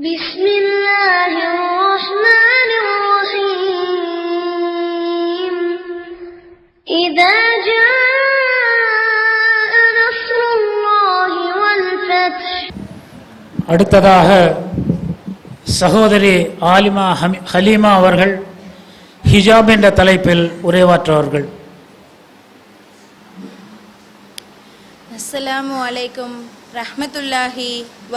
بسم الله الرحمن الرحيم إذا جاء نصر الله والفتح அடுத்ததாக சகோதரி ஆலிமா ஹமி- ஹலீமா அவர்கள் ஹிஜாப் என்ற தலைப்பில் உரையாற்றுவார்கள் அஸ்ஸலாமு அலைக்கும் ரஹ்மத்துல்லாஹி வ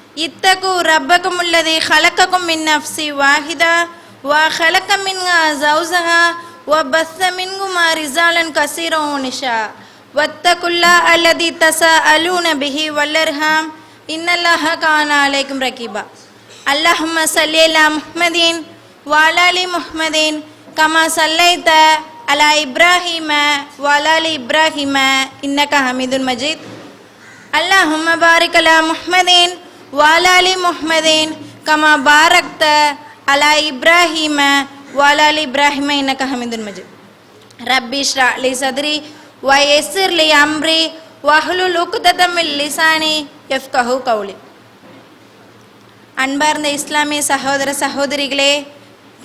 اتقوا ربكم الذي خلقكم من نفس واحدة وخلق منها زوجها وبث منهما رجالا كثيرا ونساء واتقوا الله الذي تساءلون به والأرحام إن الله كان عليكم رقيبا اللهم صل على محمد وعلى آل محمد كما صليت على إبراهيم وعلى آل إبراهيم إنك حميد مجيد اللهم بارك على محمد வாலாலி முஹமதீன் கமா பாரக்த அலா இப்ராஹிம வாலாலி இப்ராஹிம இன்னக்க ஹமீதுன் மஜித். ரப்பி ஷ்ரா லி சதுரி வ எஸ்ஸிர் லி அம்ரி வஹ்லுல் உக்குததமில் லிசானி எஃப் கஹு கவுலி அன்பார்ந்த இஸ்லாமிய சகோதர சகோதரிகளே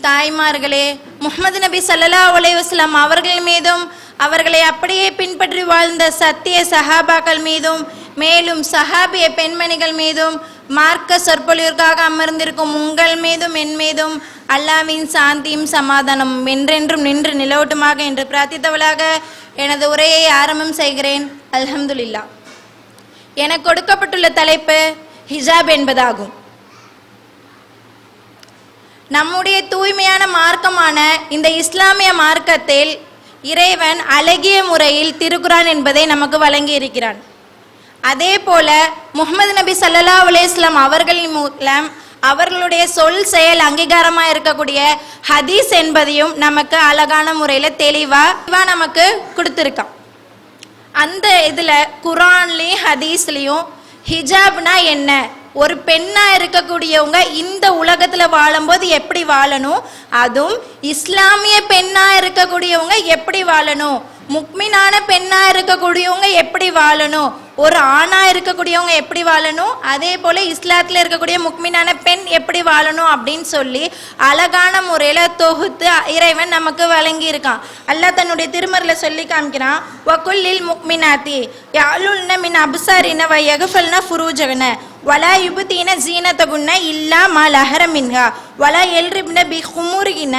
தாய்மார்களே முகமது நபி சல்லா உலைவாஸ்லாம் அவர்கள் மீதும் அவர்களை அப்படியே பின்பற்றி வாழ்ந்த சத்திய சஹாபாக்கள் மீதும் மேலும் சஹாபிய பெண்மணிகள் மீதும் மார்க்க சொற்பொழிவிற்காக அமர்ந்திருக்கும் உங்கள் மீதும் என் மீதும் அல்லாவின் சாந்தியும் சமாதானம் என்றென்றும் நின்று நிலவட்டுமாக என்று பிரார்த்தித்தவளாக எனது உரையை ஆரம்பம் செய்கிறேன். அல்ஹம்துல்லா எனக்கு கொடுக்கப்பட்டுள்ள தலைப்பு ஹிஜாப் என்பதாகும். நம்முடைய தூய்மையான மார்க்கமான இந்த இஸ்லாமிய மார்க்கத்தில் இறைவன் அழகிய முறையில் திருக்குரான் என்பதை நமக்கு வழங்கி இருக்கிறான் அதே போல முகமது நபி சல்லா அலேஸ்லாம் அவர்களின் மூலம் அவர்களுடைய சொல் செயல் அங்கீகாரமாக இருக்கக்கூடிய ஹதீஸ் என்பதையும் நமக்கு அழகான முறையில் தெளிவாக நமக்கு கொடுத்துருக்கான். அந்த இதில் குரான்லேயும் ஹதீஸ்லேயும் ஹிஜாப்னா என்ன? ஒரு பெண்ணாக இருக்கக்கூடியவங்க இந்த உலகத்தில் வாழும்போது எப்படி வாழணும்? அதுவும் இஸ்லாமிய பெண்ணாக இருக்கக்கூடியவங்க எப்படி வாழணும்? முக்மினான பெண்ணாக இருக்கக்கூடியவங்க எப்படி வாழணும்? ஒரு ஆணாக இருக்கக்கூடியவங்க எப்படி வாழணும்? அதே போல் இஸ்லாத்தில் இருக்கக்கூடிய முக்மினான பெண் எப்படி வாழணும் அப்படின்னு சொல்லி அழகான முறையில் தொகுத்து இறைவன் நமக்கு வழங்கியிருக்கான். அல்லாஹ் தன்னுடைய திருமறையில் சொல்லி காமிக்கிறான் வக்குல்லில் முக்மினாத்தி யாழுல்ன மின் அபுசாரின வ யகுஃபல்ன ஃபுரூஜகன வலா யுபுதீன ஜீனத்தகுன்ன இல்லா மா லஹர மின்ஹா வலா எல்ரிப்ன பி ஹுமுருகின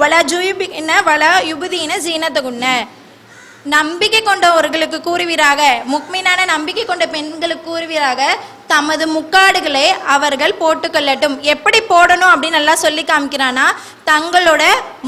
வலா ஜுயுபின வலா யுபுதீன ஜீனத்தகுன்ன நம்பிக்கை கொண்டவர்களுக்கு கூறுவீராக. முக்மீனான நம்பிக்கை கொண்ட பெண்களுக்கு கூறுவீராக. தமது முக்காடுகளை அவர்கள் போட்டுக்கொள்ளட்டும். எப்படி போடணும் அப்படின்னு நல்லா சொல்லி காமிக்கிறானா? தங்களோட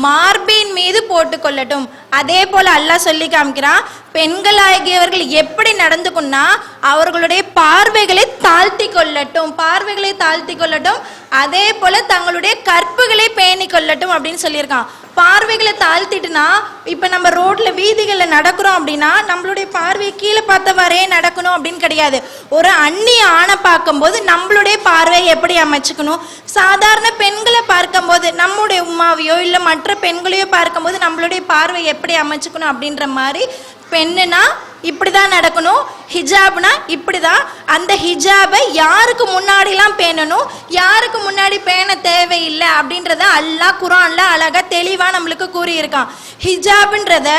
மார்பின் மீது போட்டுக்கொள்ளட்டும். அதே போல அல்லாஹ் சொல்லி காமிக்கிறான் பெண்கள் ஆகியவர்கள் எப்படி நடந்துக்குன்னா அவர்களுடைய பார்வைகளை தாழ்த்தி கொள்ளட்டும் பார்வைகளை தாழ்த்தி கொள்ளட்டும் அதே போல தங்களுடைய கற்புகளை பேணி கொள்ளட்டும் அப்படின்னு சொல்லியிருக்கான். பார்வைகளை தாழ்த்திட்டுனா இப்போ நம்ம ரோட்ல வீதிகளில் நடக்கிறோம் அப்படின்னா நம்மளுடைய பார்வை கீழே பார்த்தவாறே நடக்கணும் அப்படின்னு கிடையாது. ஒரு அந்நிய ஆணை பார்க்கும்போது நம்மளுடைய பார்வையை எப்படி அமைச்சுக்கணும்? சாதாரண பெண்களை பார்க்கும்போது நம்முடைய உமாவையோ இல்லை மற்ற பெண்களையோ பார்க்கும்போது நம்மளுடைய பார்வை எப்படி அமைச்சுக்கணும் அப்படின்ற மாதிரி பெண்ணுனா இப்படி தான் நடக்கணும். ஹிஜாப்னா இப்படி தான் அந்த ஹிஜாபை யாருக்கு முன்னாடிலாம் பேணணும்? யாருக்கு முன்னாடி பேண தேவையில்லை அப்படின்றத அல்லாஹ் குரான்ல அழகாக தெளிவாக நம்மளுக்கு கூறியிருக்கான். ஹிஜாப்ன்றத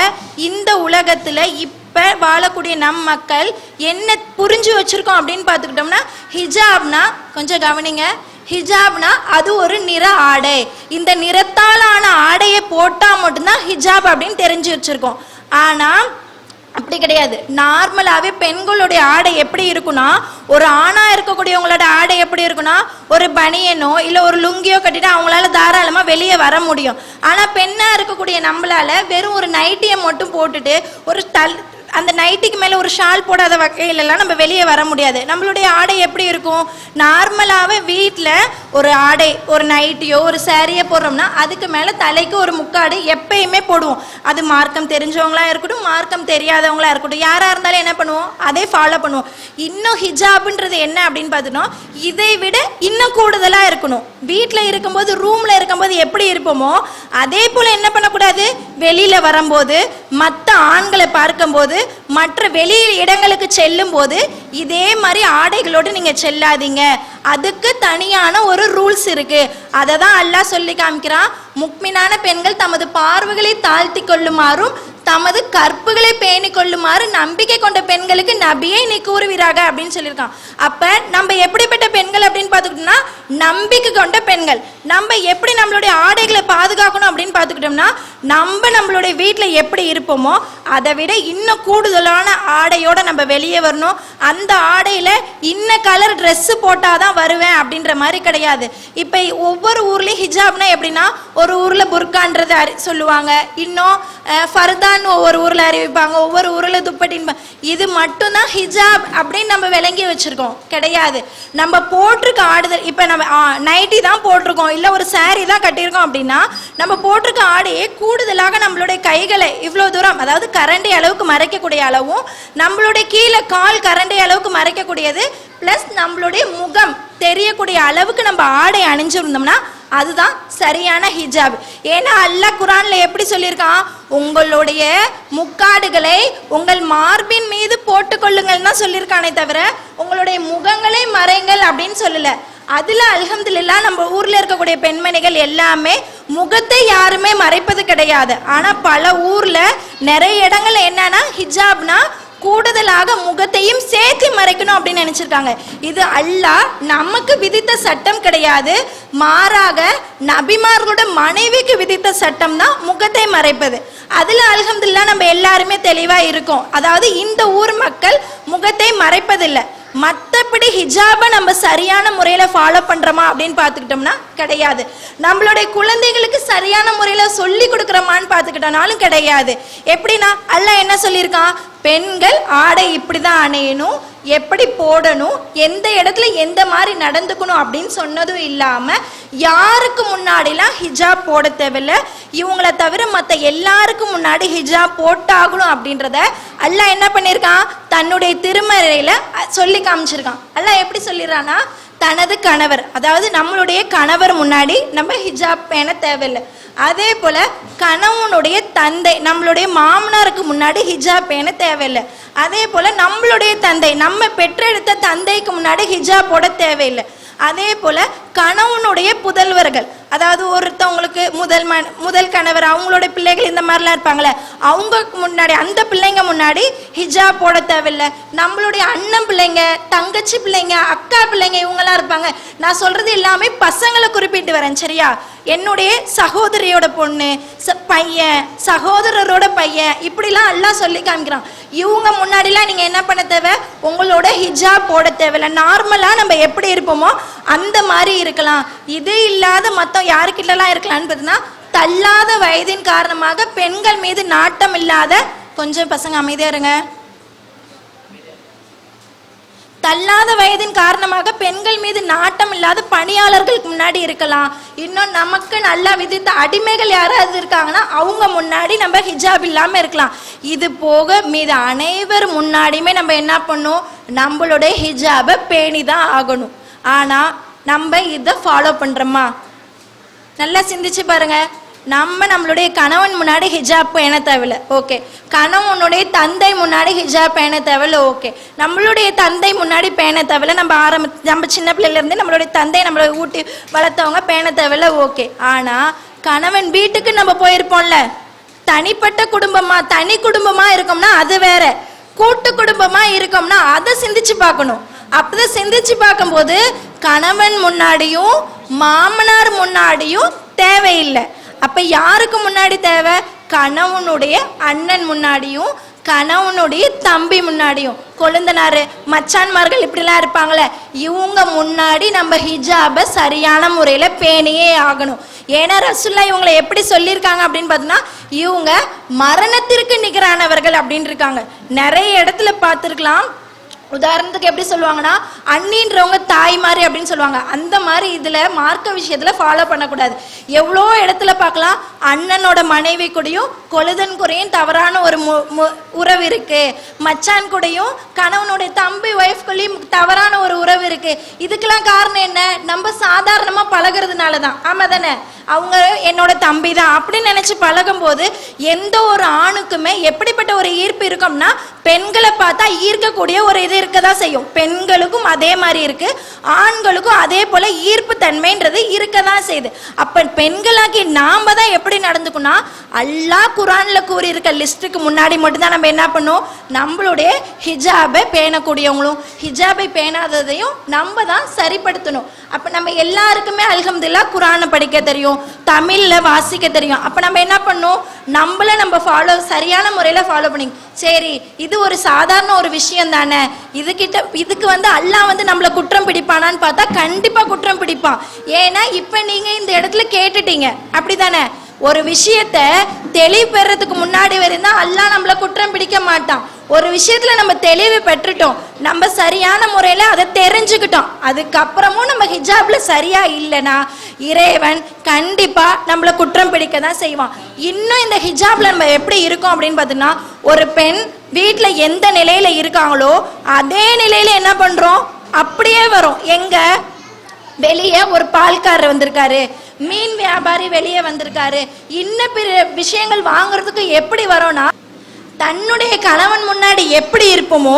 இந்த உலகத்தில் இப்போ வாழக்கூடிய நம் மக்கள் என்ன புரிஞ்சு வச்சிருக்கோம் அப்படின்னு பார்த்துக்கிட்டோம்னா ஹிஜாப்னா கொஞ்சம் கவனிங்க. ஹிஜாப்னா அது ஒரு நிற ஆடை. இந்த நிறத்தாலான ஆடையை போட்டால் மட்டும்தான் ஹிஜாப் அப்படின்னு தெரிஞ்சு வச்சிருக்கோம். ஆனால் அப்படி கிடையாது. நார்மலாகவே பெண்களுடைய ஆடை எப்படி இருக்குன்னா ஒரு ஆணாக இருக்கக்கூடியவங்களோட ஆடை எப்படி இருக்குன்னா ஒரு பனியனோ இல்லை ஒரு லுங்கியோ கட்டிட்டு அவங்களால தாராளமாக வெளியே வர முடியும். ஆனால் பெண்ணாக இருக்கக்கூடிய நம்மளால வெறும் ஒரு நைட்டியை மட்டும் போட்டுட்டு ஒரு தல் அந்த நைட்டிக்கு மேலே ஒரு ஷால் போடாத வகையிலலாம் நம்ம வெளியே வர முடியாது. நம்மளுடைய ஆடை எப்படி இருக்கும்? நார்மலாகவே வீட்டில் ஒரு ஆடை ஒரு நைட்டியோ ஒரு சேரீயோ போடுறோம்னா அதுக்கு மேலே தலைக்கு ஒரு முக்காடு எப்பயுமே போடுவோம். அது மார்க்கம் தெரிஞ்சவங்களாக இருக்கட்டும் மார்க்கம் தெரியாதவங்களாக இருக்கட்டும் யாராக இருந்தாலும் என்ன பண்ணுவோம்? அதே ஃபாலோ பண்ணுவோம். இன்னும் ஹிஜாப்ன்றது என்ன அப்படின்னு பார்த்தோன்னா இதை விட இன்னும் கூடுதலாக இருக்கணும். வீட்டில் இருக்கும்போது ரூமில் இருக்கும்போது எப்படி இருப்போமோ அதே போல் என்ன பண்ணக்கூடாது? வெளியில் வரும்போது மற்ற ஆண்களை பார்க்கும்போது மற்ற வெளி இடங்களுக்கு செல்லும் போது இதே மாதிரி ஆடைகளோடு நீங்கள் செல்லாதீங்க. அதுக்கு தனியான ஒரு ரூல்ஸ் இருக்கு. அதை தான் அல்லாஹ் சொல்லி காமிக்கிறான். முக்மினான பெண்கள் தமது பார்வைகளை தாழ்த்தி கொள்ளுமாறும் தமது கற்புகளை பேணி கொள்ளுமாறு நம்பிக்கை கொண்ட பெண்களுக்கு நபியை நீ கூறுவீராக அப்படின்னு சொல்லியிருக்கான். அப்ப நம்ம எப்படிப்பட்ட பெண்கள் அப்படின்னு பார்த்துக்கிட்டோம்னா நம்பிக்கை கொண்ட பெண்கள். நம்ம எப்படி நம்மளுடைய ஆடைகளை பாதுகாக்கணும் அப்படின்னு பார்த்துக்கிட்டோம்னா நம்ம நம்மளுடைய வீட்டில் எப்படி இருப்போமோ அதை விட இன்னும் கூடுதலான ஆடையோடு நம்ம வெளியே வரணும். அந்த ஆடையில் இன்ன கலர் ட்ரெஸ்ஸு போட்டால் தான் வருவேன் அப்படின்ற மாதிரி கிடையாது. இப்போ ஒவ்வொரு ஊர்லேயும் ஹிஜாப்னா எப்படின்னா ஒரு ஊரில் புர்கான்றது அறி சொல்லுவாங்க. இன்னும் ஃபர்தான்னு ஒவ்வொரு ஊரில் அறிவிப்பாங்க. ஒவ்வொரு ஊரில் துப்பட்டின் இது மட்டும்தான் ஹிஜாப் அப்படின்னு நம்ம விளங்கி வச்சிருக்கோம். கிடையாது. நம்ம போட்டிருக்க ஆடுதல் இப்போ நம்ம நைட்டி தான் போட்டிருக்கோம். இல்லை ஒரு saree தான் கட்டியிருக்கோம் அப்படின்னா நம்ம போட்டிருக்க ஆடையே கூடுதலாக நம்மளுடைய கைகளை இவ்வளோ தூரம் அதாவது கரண்டை அளவுக்கு மறைக்கக்கூடிய அளவும் நம்மளுடைய கீழே கால் கரண்டை அளவுக்கு மறைக்கக்கூடியது ப்ளஸ் நம்மளுடைய முகம் தெரியக்கூடிய அளவுக்கு நம்ம ஆடை அணிஞ்சிருந்தோம்னா அதுதான் சரியான ஹிஜாப். ஏன்னா அல்லாஹ் குரான்ல எப்படி சொல்லியிருக்கான்? உங்களுடைய முக்காடுகளை உங்கள் மார்பின் மீது போட்டுக்கொள்ளுங்கள்னா தான் சொல்லியிருக்கானே தவிர உங்களுடைய முகங்களை மறைங்கள் அப்படின்னு சொல்லலை. அதில் அலகம்துல்லா நம்ம ஊரில் இருக்கக்கூடிய பெண்மணிகள் எல்லாமே முகத்தை யாருமே மறைப்பது கிடையாது. ஆனால் பல ஊரில் நிறைய இடங்கள்ல என்னன்னா ஹிஜாப்னா கூடுதலாக முகத்தையும் சேர்த்து மறைக்கணும் அப்படின்னு நினைச்சிருக்காங்க. இது அல்லாஹ் நமக்கு விதித்த சட்டம் கிடையாது. மாறாக நபிமார்களோட மனைவிக்கு விதித்த சட்டம் தான் முகத்தை மறைப்பது. அதில் அலகம்துல்லா நம்ம எல்லாருமே தெளிவாக இருக்கோம். அதாவது இந்த ஊர் மக்கள் முகத்தை மறைப்பதில்லை. மற்றபடி ஹிஜாபை நம்ம சரியான முறையில் ஃபாலோ பண்ணுறோமா அப்படின்னு பார்த்துக்கிட்டோம்னா கிடையாது. நம்மளுடைய குழந்தைகளுக்கு சரியான முறையில் சொல்லி கொடுக்குறோமான்னு பார்த்துக்கிட்டோம்னாலும் கிடையாது. எப்படின்னா அல்ல என்ன சொல்லியிருக்கான்? பெண்கள் ஆடை இப்படி தான் அணையணும் எப்படி போடணும் எந்த இடத்துல எந்த மாதிரி நடந்துக்கணும் அப்படின்னு சொன்னதும் இல்லாமல் யாருக்கு முன்னாடிலாம் ஹிஜாப் போட தேவையில்ல. இவங்கள தவிர மற்ற எல்லாருக்கும் முன்னாடி ஹிஜாப் போட்டாகணும் அப்படின்றத அல்லாஹ் என்ன பண்ணியிருக்கான்? தன்னுடைய திருமறையில் சொல்லி காமிச்சிருக்கான். அல்லாஹ் எப்படி சொல்லிடுறான்னா தனது கணவர் அதாவது நம்மளுடைய கணவர் முன்னாடி நம்ம ஹிஜாப் பேண தேவையில்லை. அதே போல கணவனுடைய தந்தை நம்மளுடைய மாமனாருக்கு முன்னாடி ஹிஜாப் பேண தேவையில்லை. அதே போல நம்மளுடைய தந்தை நம்ம பெற்றெடுத்த தந்தைக்கு முன்னாடி ஹிஜாப் போட தேவையில்லை. அதே போல கணவனுடைய புதல்வர்கள். அதாவது ஒருத்தவங்களுக்கு முதல் மண் முதல் கணவர் அவங்களோட பிள்ளைகள் இந்த மாதிரிலாம் இருப்பாங்களே அவங்க முன்னாடி அந்த பிள்ளைங்க முன்னாடி ஹிஜாப் போட தேவையில்லை. நம்மளுடைய அண்ணன் பிள்ளைங்க தங்கச்சி பிள்ளைங்க அக்கா பிள்ளைங்க இவங்கெல்லாம் இருப்பாங்க. நான் சொல்றது எல்லாமே பசங்களை குறிப்பிட்டு வரேன் சரியா? என்னுடைய சகோதரியோட பொண்ணு ச- பையன் சகோதரரோட பையன் இப்படி இப்படிலாம் எல்லாம் சொல்லி காமிக்கிறான். இவங்க முன்னாடிலாம் நீங்கள் என்ன பண்ண தேவை? உங்களோட ஹிஜாப் போட தேவையில்ல. நார்மலாக நம்ம எப்படி இருப்போமோ அந்த மாதிரி இருக்கலாம். இது இல்லாத மற்ற யாருக்கிட்டலாம் இருக்கலாம்னு பார்த்தீங்கன்னா தள்ளாத வயதின் காரணமாக பெண்கள் மீது நாட்டம் இல்லாத கொஞ்சம் பசங்க அமைதியா இருங்க. தள்ளாத வயதின் காரணமாக பெண்கள் மீது நாட்டம் இல்லாத பணியாளர்களுக்கு முன்னாடி இருக்கலாம். இன்னும் நமக்கு நல்லா விதித்த அடிமைகள் யாராவது இருக்காங்கன்னா அவங்க முன்னாடி நம்ம ஹிஜாப் இல்லாமல் இருக்கலாம். இது போக மீது அனைவர் முன்னாடியுமே நம்ம என்ன பண்ணணும் நம்மளுடைய ஹிஜாபை பேணி தான் ஆகணும். ஆனால் நம்ம இதை ஃபாலோ பண்ணுறோமா நல்லா சிந்திச்சு பாருங்கள் நம்ம நம்மளுடைய கணவன் முன்னாடி ஹிஜாப் பேண தேவையில்ல ஓகே கணவனுடைய தந்தை முன்னாடி ஹிஜாப் பேண தேவையில்ல ஓகே நம்மளுடைய தந்தை முன்னாடி பேண தேவையில்ல நம்ம ஆரம்ப நம்ம சின்ன பிள்ளையிலேருந்து நம்மளுடைய தந்தை நம்மளை ஊட்டி வளர்த்தவங்க பேண தேவையில்ல ஓகே ஆனால் கணவன் வீட்டுக்கு நம்ம போயிருப்போம்ல தனிப்பட்ட குடும்பமா தனி குடும்பமா இருக்கோம்னா அது வேற. கூட்டு குடும்பமா இருக்கோம்னா அதை சிந்திச்சு பார்க்கணும். அப்பதான் சிந்திச்சு பார்க்கும்போது கணவன் முன்னாடியும் மாமனார் முன்னாடியும் தேவையில்லை. அப்ப யாருக்கு முன்னாடி தேவை? கணவனுடைய அண்ணன் முன்னாடியும் கணவனுடைய தம்பி முன்னாடியும். கொழுந்தனாரு மச்சான்மார்கள் இப்படிலாம் இருப்பாங்களே. இவங்க முன்னாடி நம்ம ஹிஜாபை சரியான முறையில் பேணியே ஆகணும். ஏன்னா ரசுல்லா இவங்களை எப்படி சொல்லியிருக்காங்க அப்படின்னு பார்த்தோன்னா இவங்க மரணத்திற்கு நிகரானவர்கள் அப்படின்னு இருக்காங்க. நிறைய இடத்துல பார்த்துருக்கலாம். உதாரணத்துக்கு எப்படி சொல்லுவாங்கன்னா அண்ணின்றவங்க தாய் மாதிரி அப்படின்னு சொல்லுவாங்க. அந்த மாதிரி இதுல மார்க்க விஷயத்துல ஃபாலோ பண்ணக்கூடாது. எவ்வளோ இடத்துல பார்க்கலாம் அண்ணனோட மனைவி கூடயும் கொழுதன் கூடயும் தவறான ஒரு உறவு இருக்கு. மச்சான் கூடயும் கணவனுடைய தம்பி ஒய்ஃப் தவறான ஒரு உறவு இருக்கு. இதுக்கெல்லாம் காரணம் என்ன? நம்ம சாதாரணமா பழகுறதுனால தான் ஆமா தானே? அவங்க என்னோட தம்பி தான் அப்படின்னு நினைச்சு பழகும் போது எந்த ஒரு ஆணுக்குமே எப்படிப்பட்ட ஒரு ஈர்ப்பு இருக்கும்னா பெண்களை பார்த்தா ஈர்க்கக்கூடிய ஒரு இது இருக்க தான் செய்யும். பெண்களுக்கும் அதே மாதிரி இருக்கு. ஆண்களுக்கும் அதே போல ஈர்ப்பு தன்மைன்றது இருக்க தான் செய்யுது. அப்ப பெண்களாக்கி நாம தான் எப்படி நடந்துக்கணும் அல்லாஹ் குரான்ல கூறியிருக்க லிஸ்ட்டுக்கு முன்னாடி மட்டும்தான் நம்ம என்ன பண்ணோம்? நம்மளுடைய ஹிஜாபை பேணக்கூடியவங்களும் ஹிஜாபை பேணாததையும் நம்ம தான் சரிப்படுத்தணும். அப்ப நம்ம எல்லாருக்குமே அல்ஹம்துல்லா குரானை படிக்க தெரியும் தமிழ்ல வாசிக்க தெரியும். அப்ப நம்ம என்ன பண்ணோம்? நம்மள நம்ம ஃபாலோ சரியான முறையில ஃபாலோ பண்ணி சரி இது ஒரு சாதாரண ஒரு விஷயம் தானே இதுகிட்ட இதுக்கு வந்து அல்லாஹ் வந்து நம்மள குற்றம் பிடிப்பானான்னு பார்த்தா கண்டிப்பா குற்றம் பிடிப்பான். ஏன்னா இப்ப நீங்க இந்த இடத்துல கேட்டுட்டீங்க. அப்படிதானே ஒரு விஷயத்த தெளிவு பெறதுக்கு முன்னாடி வரையும் அல்லாஹ் நம்மள குற்றம் பிடிக்க மாட்டான். ஒரு விஷயத்துல நம்ம தெளிவு பெற்றுட்டோம். நம்ம சரியான முறையில அதை தெரிஞ்சுக்கிட்டோம். அதுக்கப்புறமும் நம்ம ஹிஜாப்ல சரியா இல்லைனா இறைவன் கண்டிப்பா நம்மள குற்றம் பிடிக்க தான் செய்வான். இன்னும் இந்த ஹிஜாப்ல நம்ம எப்படி இருக்கோம் அப்படின்னு பார்த்தீங்கன்னா ஒரு பெண் வீட்டில் எந்த நிலையில் இருக்காங்களோ அதே நிலையில் என்ன பண்ணுறோம் அப்படியே வரும். எங்க? வெளியே ஒரு பால்காரர் வந்திருக்காரு. மீன் வியாபாரி வெளியே வந்திருக்காரு. இன்னும் பிற விஷயங்கள் வாங்குறதுக்கு எப்படி வரோம்னா தன்னுடைய கணவன் முன்னாடி எப்படி இருப்போமோ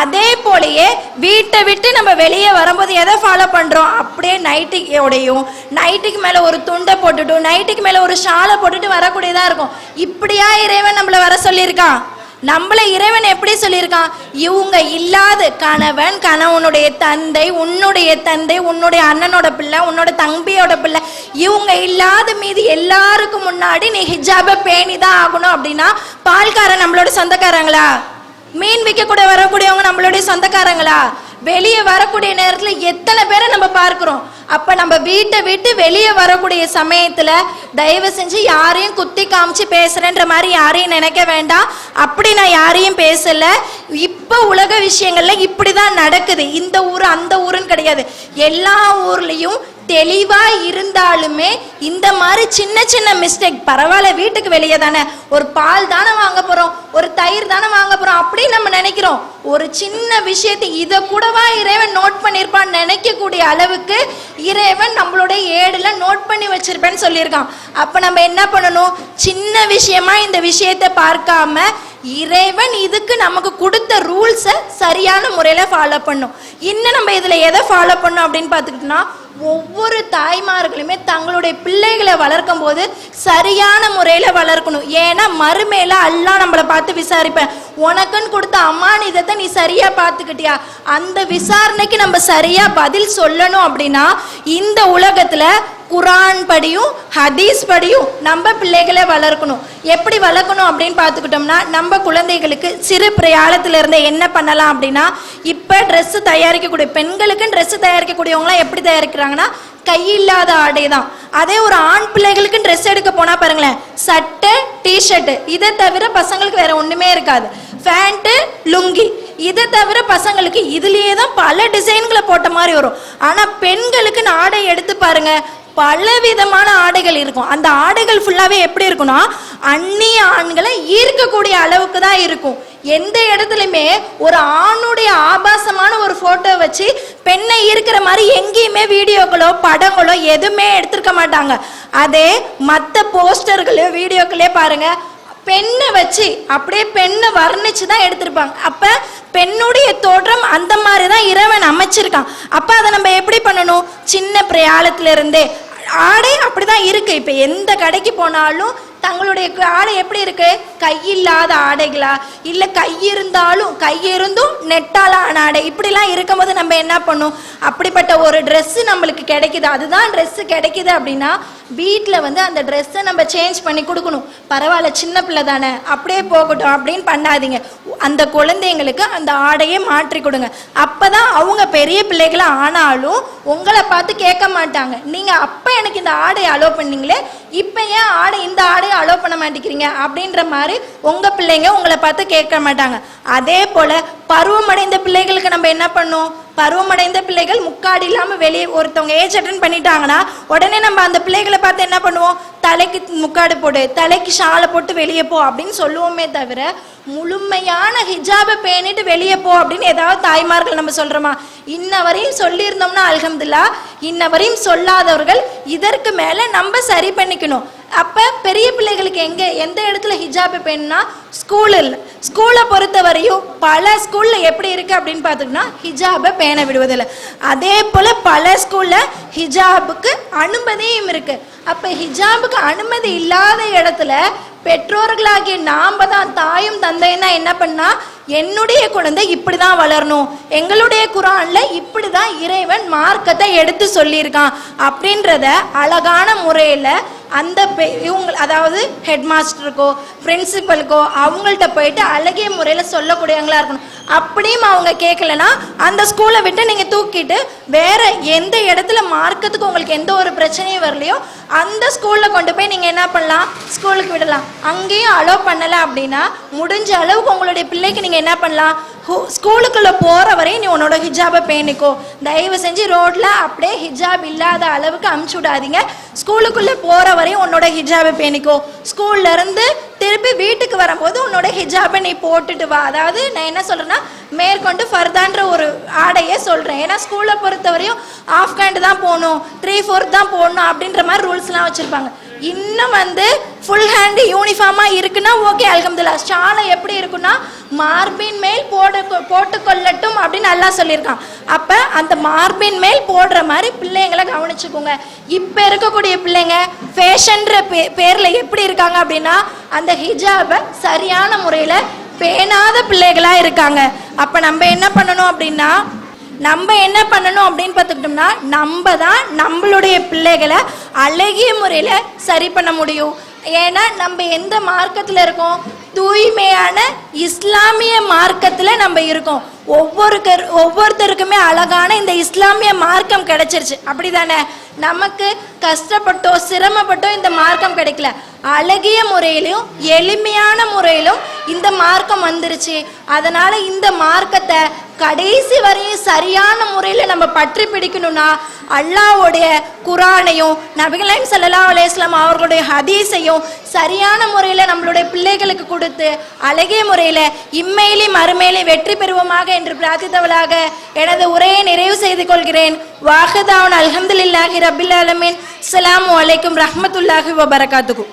அதே போலயே வீட்டை விட்டு நம்ம வெளியே வரும்போது எதை ஃபாலோ பண்றோம்? அப்படியே நைட்டுயோடையும் நைட்டுக்கு மேல ஒரு துண்டை போட்டுட்டும் நைட்டுக்கு மேல ஒரு ஷாலை போட்டுட்டு வரக்கூடியதா இருக்கும். இப்படியா இறைவன் நம்மள வர சொல்லியிருக்கான். நம்மள இறைவன் எப்படி சொல்லியிருக்கான்? இவங்க இல்லாத கணவன் கணவனுடைய தந்தை உன்னுடைய தந்தை உன்னுடைய அண்ணனோட பிள்ளை உன்னோட தம்பியோட பிள்ளை இவங்க இல்லாத மீது எல்லாருக்கும் முன்னாடி நீ ஹிஜாபை பேணி தான் ஆகணும் அப்படின்னா பால்காரன் நம்மளோட சொந்தக்காரங்களா? மீன் விற்க கூட வரக்கூடியவங்க நம்மளுடைய சொந்தக்காரங்களா? வெளியே வரக்கூடிய நேரத்துல எத்தனை பேரை நம்ம பார்க்கிறோம்? அப்ப நம்ம வீட்டை விட்டு வெளியே வரக்கூடிய சமயத்துல தயவு செஞ்சு யாரையும் குத்தி காமிச்சு பேசுறேன்ற மாதிரி யாரையும் நினைக்க வேண்டாம். அப்படி நான் யாரையும் பேசல. இப்ப உலக விஷயங்கள்ல இப்படிதான் நடக்குது. இந்த ஊர் அந்த ஊருன்னு கிடையாது. எல்லா ஊர்லயும் தெளிவா இருந்தாலுமே இந்த மாதிரி சின்ன சின்ன மிஸ்டேக் பரவாயில்ல வீட்டுக்கு வெளியே தானே. ஒரு பால் தானே வாங்க போறோம் ஒரு தயிர் தானே வாங்க போறோம் அப்படின்னு நம்ம நினைக்கிறோம். ஒரு சின்ன விஷயத்தை இதை கூடவா இறைவன் நோட் பண்ணியிருப்பான்னு நினைக்கக்கூடிய அளவுக்கு இறைவன் நம்மளுடைய ஏடுல நோட் பண்ணி வச்சிருப்பேன்னு சொல்லியிருக்கான். அப்ப நம்ம என்ன பண்ணணும்? சின்ன விஷயமா இந்த விஷயத்தை பார்க்காம இறைவன் இதுக்கு நமக்கு கொடுத்த ரூல்ஸை சரியான முறையில் ஃபாலோ பண்ணும். இன்னும் நம்ம இதில் எதை ஃபாலோ பண்ணோம் அப்படின்னு பார்த்துக்கிட்டோம்னா ஒவ்வொரு தாய்மார்களுமே தங்களுடைய பிள்ளைகளை வளர்க்கும் போது சரியான முறையில் வளர்க்கணும். ஏன்னா மறுமையில் அல்லாஹ் நம்மளை பார்த்து விசாரிப்பேன் உனக்குன்னு கொடுத்த அம்மானிதத்தை நீ சரியாக பார்த்துக்கிட்டியா? அந்த விசாரணைக்கு நம்ம சரியாக பதில் சொல்லணும் அப்படின்னா இந்த உலகத்தில் குரான் படியும் ஹதீஸ் படியும் நம்ம பிள்ளைகளை வளர்க்கணும். எப்படி வளர்க்கணும் அப்படின்னு பார்த்துக்கிட்டோம்னா நம்ம குழந்தைகளுக்கு சிறு பிரயாணத்திலிருந்து என்ன பண்ணலாம் அப்படின்னா இப்போ ட்ரெஸ்ஸு தயாரிக்கக்கூடிய பெண்களுக்கு ட்ரெஸ்ஸு தயாரிக்கக்கூடியவங்களாம் எப்படி தயாரிக்கிறாங்கன்னா கையில்லாத ஆடை தான். அதே ஒரு ஆண் பிள்ளைகளுக்கு ட்ரெஸ் எடுக்க போனால் பாருங்களேன் சட்டை டிஷர்ட்டு இதை தவிர பசங்களுக்கு வேற ஒன்றுமே இருக்காது. ஃபேண்ட்டு லுங்கி. இதை தவிர பசங்களுக்கு இதுலேயே தான் பல டிசைன்களை போட்ட மாதிரி வரும். ஆனால் பெண்களுக்கு ஆடை எடுத்து பாருங்க பல விதமான ஆடைகள் இருக்கும். அந்த ஆடைகள் ஃபுல்லாவே எப்படி இருக்கும்னா அந்நிய ஆண்களை ஈர்க்கக்கூடிய அளவுக்கு தான் இருக்கும். எந்த இடத்துலையுமே ஒரு ஆணுடைய ஆபாசமான ஒரு போட்டோ வச்சு பெண்ணை ஈர்க்கிற மாதிரி எங்கேயுமே வீடியோக்களோ படங்களோ எதுவுமே எடுத்திருக்க மாட்டாங்க. அதே மற்ற போஸ்டர்களோ வீடியோக்களே பாருங்க பெண்ணை வச்சு அப்படியே பெண்ணை வர்ணிச்சு தான் எடுத்திருப்பாங்க. அப்ப பெண்ணுடைய தோற்றம் அந்த மாதிரி தான் இறைவன் அமைச்சிருக்கான். அப்ப அதை நம்ம எப்படி பண்ணணும்? சின்ன பிரயாணத்துல ஆடை அப்படிதான் இருக்கு. இப்ப எந்த கடைக்கு போனாலும் தங்களுடைய ஆடை எப்படி இருக்கு? கையில்லாத ஆடைகளா? இல்ல கை இருந்தாலும் கை இருந்தும் நெட்டால ஆன ஆடை. இப்படிலாம் இருக்கும்போது நம்ம என்ன பண்ணும்? அப்படிப்பட்ட ஒரு ட்ரெஸ்ஸு நம்மளுக்கு கிடைக்குது. அதுதான் ட்ரெஸ்ஸு கிடைக்குது அப்படின்னா வீட்டில் வந்து அந்த ட்ரெஸ்ஸை நம்ம சேஞ்ச் பண்ணி கொடுக்கணும். பரவாயில்ல சின்ன பிள்ளை தானே. அப்படியே போகட்டும் அப்படின்னு பண்ணாதீங்க. அந்த குழந்தைங்களுக்கு அந்த ஆடையை மாற்றி கொடுங்க. அப்பதான் அவங்க பெரிய பிள்ளைகளா ஆனாலும் உங்களை பார்த்து கேட்க மாட்டாங்க. நீங்க அப்ப எனக்கு இந்த ஆடையை அலோவ் பண்ணீங்களே இப்போ ஏன் ஆடை இந்த ஆடை யாரையும் அலோவ் பண்ண மாட்டேங்கிறீங்க அப்படின்ற மாதிரி உங்க பிள்ளைங்க உங்களை பார்த்து கேட்க மாட்டாங்க. அதே போல பருவமடைந்த பிள்ளைகளுக்கு நம்ம என்ன பண்ணோம்? பருவமடைந்த பிள்ளைகள் முக்காடு இல்லாம வெளியே ஒருத்தவங்க ஏஜ் அட்டன் பண்ணிட்டாங்கன்னா உடனே நம்ம அந்த பிள்ளைகளை பார்த்து என்ன பண்ணுவோம்? தலைக்கு முக்காடு போடு தலைக்கு ஷாலை போட்டு வெளியே போ அப்படின்னு சொல்லுவோமே தவிர முழுமையான ஹிஜாபை பேணிட்டு வெளியே போ அப்படின்னு ஏதாவது தாய்மார்கள் நம்ம சொல்றோமா? இன்ன வரையும் சொல்லியிருந்தோம்னா அல்ஹம்துல்லா இன்ன வரையும் சொல்லாதவர்கள் இதற்கு மேல நம்ம சரி பண்ணிக்கணும். அப்ப பெரிய பிள்ளைகளுக்கு எங்க எந்த இடத்துல ஹிஜாப் பேணுனா ஸ்கூல் ஸ்கூலை பொறுத்த வரையும் பல ஸ்கூல்ல எப்படி இருக்கு அப்படின்னு பார்த்தோம்னா ஹிஜாபை பேண விடுவதில்லை. அதே போல பல ஸ்கூல்ல ஹிஜாபுக்கு அனுமதியும் இருக்கு. அப்ப ஹிஜாபுக்கு அனுமதி இல்லாத இடத்துல பெற்றோர்களாகிய நாம தான் தாயும் தந்தையும் தான் என்ன பண்ணா என்னுடைய குழந்தை இப்படிதான் வளரணும். எங்களுடைய குரான்ல இப்படிதான் இறைவன் மார்க்கத்தை எடுத்து சொல்லியிருக்கான். அப்படின்றத அழகான முறையில அந்த பெ- இவங்க அதாவது ஹெட் மாஸ்டருக்கோ பிரின்சிபலுக்கோ அவங்கள்ட்ட போயிட்டு அழகிய முறையில் சொல்லக்கூடியவங்களா இருக்கணும். அப்படியும் அவங்க கேட்கலனா அந்த ஸ்கூலை விட்டு நீங்கள் தூக்கிட்டு வேற எந்த இடத்துல மார்க்கத்துக்கு உங்களுக்கு எந்த ஒரு பிரச்சனையும் வரலையோ அந்த ஸ்கூலில் கொண்டு போய் நீங்கள் என்ன பண்ணலாம்? ஸ்கூலுக்கு விடலாம். அங்கேயும் அலோவ் பண்ணலை அப்படின்னா முடிஞ்ச அளவுக்கு உங்களுடைய பிள்ளைக்கு நீங்கள் என்ன பண்ணலாம்? ஹு- ஸ்கூலுக்குள்ள போகிற வரையும் நீ உன்னோட ஹிஜாபை பேணிக்கோ. தயவு செஞ்சு ரோட்டில் அப்படியே ஹிஜாப் இல்லாத அளவுக்கு அமுச்சு விடாதீங்க. ஸ்கூலுக்குள்ளே போகிற வரையும் உன்னோட ஹிஜாபை பேணிக்கோ. ஸ்கூல்லேருந்து திருப்பி வீட்டுக்கு வரும்போது உன்னோட ஹிஜாபை நீ போட்டுட்டு வா. அதாவது நான் என்ன சொல்கிறேன்னா மேற்கொண்டு ஃபர்தான்ற ஒரு ஆடையே சொல்கிறேன் ஏன்னா ஸ்கூலை பொறுத்தவரையும் ஆஃப் ஹேண்ட் தான் போகணும் த்ரீ ஃபோர்த் தான் போடணும் அப்படின்ற மாதிரி ரூல்ஸ்லாம் வச்சுருப்பாங்க. இன்னும் வந்து ஃபுல் ஹேண்ட் யூனிஃபார்மா இருக்குன்னா ஓகே அல்ஹம்துல்லா ஷாலை எப்படி இருக்குன்னா மார்பின் மேல் போட போட்டுக்கொள்ளட்டும் அப்படின்னு நல்லா சொல்லியிருக்கான். அப்போ அந்த மார்பின் மேல் போடுற மாதிரி பிள்ளைங்களை கவனிச்சுக்கோங்க. இப்போ இருக்கக்கூடிய பிள்ளைங்க ஃபேஷன்ற பே பேரில் எப்படி இருக்காங்க அப்படின்னா அந்த ஹிஜாபை சரியான முறையில் பேணாத பிள்ளைகளாக இருக்காங்க. அப்போ நம்ம என்ன பண்ணணும் அப்படின்னா நம்ம என்ன பண்ணணும் அப்படின்னு பார்த்துக்கிட்டோம்னா நம்ம தான் நம்மளுடைய பிள்ளைகளை அழகிய முறையில் சரி பண்ண முடியும். ஏன்னா நம்ம எந்த மார்க்கத்தில் இருக்கோம்? தூய்மையான இஸ்லாமிய மார்க்கத்தில் நம்ம இருக்கோம். ஒவ்வொருக்கர் ஒவ்வொருத்தருக்குமே அழகான இந்த இஸ்லாமிய மார்க்கம் கிடைச்சிருச்சு. அப்படிதானே? நமக்கு கஷ்டப்பட்டோ சிரமப்பட்டோ இந்த மார்க்கம் கிடைக்கல. அழகிய முறையிலும் எளிமையான முறையிலும் இந்த மார்க்கம் வந்துருச்சு. அதனால இந்த மார்க்கத்தை கடைசி வரையும் சரியான முறையில் நம்ம பற்றி பிடிக்கணும்னா அல்லாவுடைய குரானையும் நபிகளையும் சல்லா அலையம் அவர்களுடைய ஹதீஸையும் சரியான முறையில் நம்மளுடைய பிள்ளைகளுக்கு கொடுத்து அழகிய முறையில் இம்மையிலே மறுமையிலே வெற்றி பெறுவோமாக என்று பிரார்த்தித்தவளாக எனது உரையை நிறைவு செய்து கொள்கிறேன். வாஹதாவுன் அலமதுல்லாஹி ரபில் அலமின் அஸ்லாம் அலைக்கும் ரஹமத்துல்லாஹி வபரகாத்துக்கும்